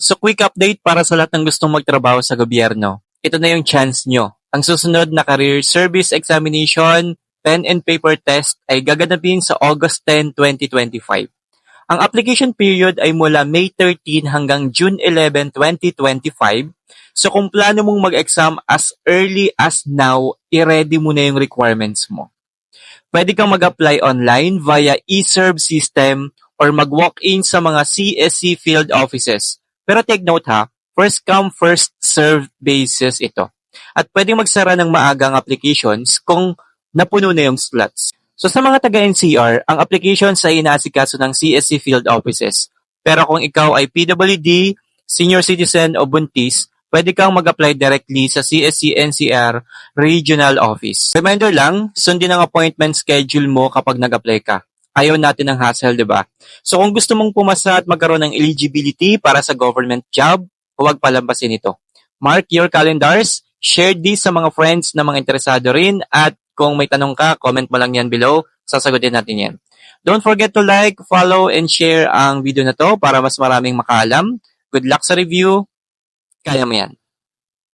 So quick update para sa lahat ng gustong magtrabaho sa gobyerno. Ito na yung chance nyo. Ang susunod na career service examination, pen and paper test ay gaganapin sa August 10, 2025. Ang application period ay mula May 13 hanggang June 11, 2025. So kung plano mong mag-exam as early as now, i-ready mo na yung requirements mo. Pwede kang mag-apply online via eServe system or mag-walk-in sa mga CSC field offices. Pero take note ha, first come, first serve basis ito. At pwedeng magsara ng maagang applications kung napuno na yung slots. So sa mga taga-NCR, ang applications ay inaasikaso ng CSC field offices. Pero kung ikaw ay PWD, senior citizen o buntis, pwede kang mag-apply directly sa CSC NCR Regional Office. Reminder lang, sundin ang appointment schedule mo kapag nag-apply ka. Ayaw natin ng hassle, di ba? So kung gusto mong pumasa at magkaroon ng eligibility para sa government job, huwag palampasin ito. Mark your calendars, share this sa mga friends na mga interesado rin at kung may tanong ka, comment mo lang yan below, sasagutin natin yan. Don't forget to like, follow, and share ang video na to para mas maraming makaalam. Good luck sa review. Kaya mo yan.